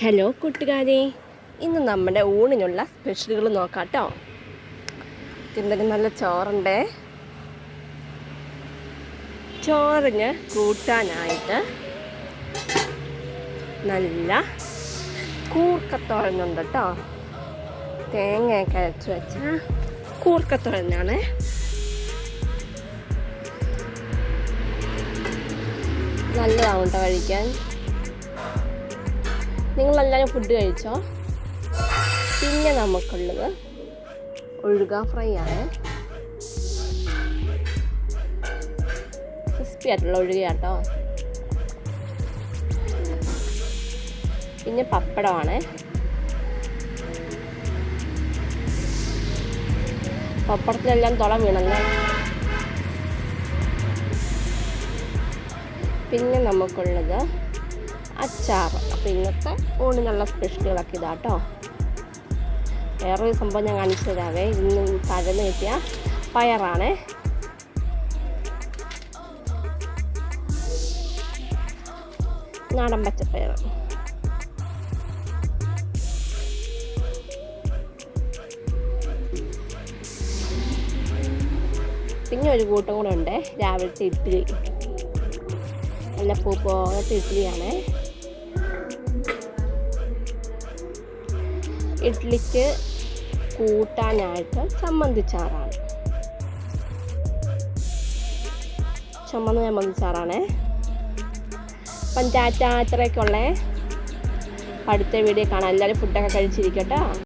Hello കൂട്ടുകാരെ. ഇന്ന് നമ്മുടെ ഊണിനുള്ള സ്പെഷ്യലുകൾ നോക്കാം കേട്ടോ. എന്തെങ്കിലും നല്ല ചോറുണ്ട്. ചോറിന് കൂട്ടാനായിട്ട് നല്ല കൂർക്കത്തോരനുണ്ട് കേട്ടോ. തേങ്ങയൊക്കെ അരച്ച് വെച്ച കൂർക്കത്തോരനാണ് നല്ലതാവും കേട്ടോ കഴിക്കാൻ. നിങ്ങളെല്ലാവരും ഫുഡ് കഴിച്ചോ? പിന്നെ നമുക്കുള്ളത് ഒഴുക ഫ്രൈ ആണ്. ക്രിസ്പി ആയിട്ടുള്ള ഒഴുകയാട്ടോ. പിന്നെ പപ്പടമാണ്. പപ്പടത്തിലെല്ലാം തുള വീണല്ലേ. പിന്നെ നമുക്കുള്ളത് അച്ചാർ അപ്പോൾ ഇന്നത്തെ ഊണിനുള്ള സ്പെഷ്യലുകളൊക്കെ ഇതാട്ടോ വേറൊരു സംഭവം ഞാൻ കാണിച്ചു തരാവേ. ഇന്ന് തഴന്ന് കിട്ടിയ പയറാണ്. നാടൻ പച്ചപ്പയർ പിന്നെ ഒരു കൂട്ടം കൂടെ ഉണ്ട്. രാവിലത്തെ ഇഡ്ഡലി നല്ല പൂ പോലത്തെ ഇഡ്ഡലിക്ക് കൂട്ടാനായിട്ട് ചമ്മന്തിച്ചാറാണ്. ചമ്മന്തി ചമ്മന്തിച്ചാറാണ്. അത്രയൊക്കെ ഉള്ളേ അടുത്ത വീഡിയോ കാണാം. എല്ലാവരും ഫുഡൊക്കെ കഴിച്ചിരിക്കട്ടോ.